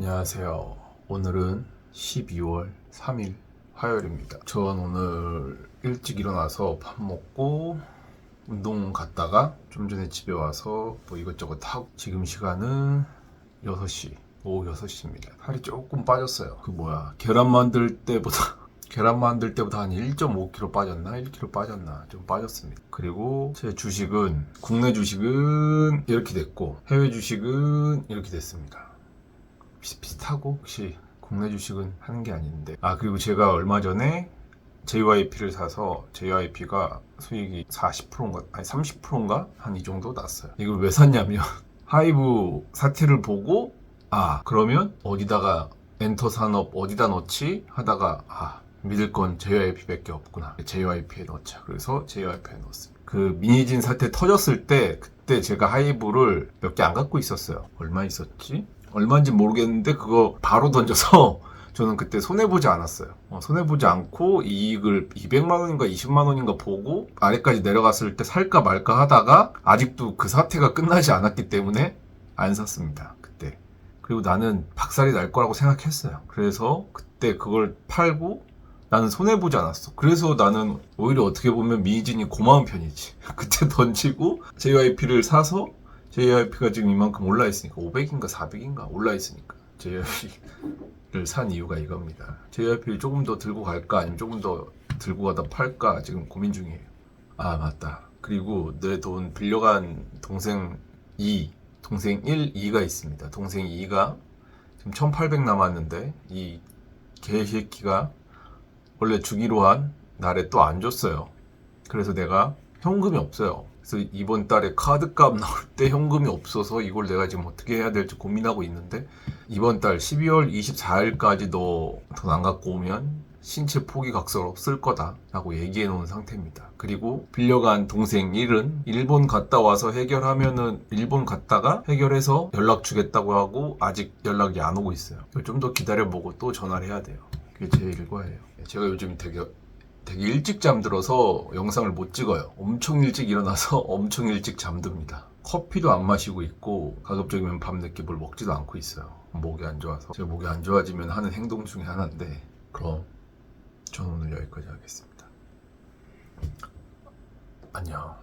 안녕하세요. 오늘은 12월 3일 화요일입니다. 전 오늘 일찍 일어나서 밥 먹고 운동 갔다가 좀 전에 집에 와서 뭐 이것저것 하고 지금 시간은 6시, 오후 6시입니다. 살이 조금 빠졌어요. 그 뭐야, 계란 만들 때보다 계란 만들 때보다 한 1.5kg 빠졌나? 1kg 빠졌나? 좀 빠졌습니다. 그리고 제 주식은 국내 주식은 이렇게 됐고 해외 주식은 이렇게 됐습니다. 비슷비슷하고 혹시 국내 주식은 하는 게 아닌데. 아 그리고 제가 얼마 전에 JYP를 사서 JYP가 수익이 40%인가 아니 30%인가? 한 이 정도 났어요. 이걸 왜 샀냐면 하이브 사태를 보고 아 그러면 어디다가 엔터 산업 어디다 넣지? 하다가 아 믿을 건 JYP밖에 없구나. JYP에 넣자. 그래서 JYP에 넣었습니다 그 미니진 사태 터졌을 때 그때 제가 하이브를 몇 개 안 갖고 있었어요. 얼마 있었지? 얼마인지 모르겠는데 그거 바로 던져서 저는 그때 손해보지 않았어요. 어, 손해보지 않고 이익을 200만 원인가 20만 원인가 보고 아래까지 내려갔을 때 살까 말까 하다가 아직도 그 사태가 끝나지 않았기 때문에 안 샀습니다. 그때. 그리고 나는 박살이 날 거라고 생각했어요. 그래서 그때 그걸 팔고 나는 손해보지 않았어. 그래서 나는 오히려 어떻게 보면 미진이 고마운 편이지. 그때 던지고 JYP를 사서 JYP가 지금 이만큼 올라 있으니까 500인가 400인가 올라 있으니까 JYP를 산 이유가 이겁니다. JYP를 조금 더 들고 갈까 아니면 조금 더 들고 가다 팔까 지금 고민 중이에요. 아 맞다. 그리고 내 돈 빌려간 동생 2, 동생 1, 2가 있습니다. 동생 2가 지금 1800 남았는데 이 개새끼가 원래 주기로 한 날에 또 안 줬어요. 그래서 내가 현금이 없어요. 그래서 이번 달에 카드값 나올 때 현금이 없어서 이걸 내가 지금 어떻게 해야 될지 고민하고 있는데 이번 달 12월 24일까지 너돈안 갖고 오면 신체 포기 각서로 쓸 거다라고 얘기해 놓은 상태입니다. 그리고 빌려간 동생 1은 일본 갔다 와서 해결하면은 일본 갔다가 해결해서 연락 주겠다고 하고 아직 연락이 안 오고 있어요. 좀 더 기다려보고 또 전화를 해야 돼요. 그게 제 일과예요. 제가 요즘 되게 되게 일찍 잠들어서 영상을 못 찍어요. 엄청 일찍 일어나서 엄청 일찍 잠듭니다. 커피도 안 마시고 있고 가급적이면 밤늦게 뭘 먹지도 않고 있어요. 목이 안 좋아서 제가 목이 안 좋아지면 하는 행동 중에 하나인데 그럼 저는 오늘 여기까지 하겠습니다. 안녕.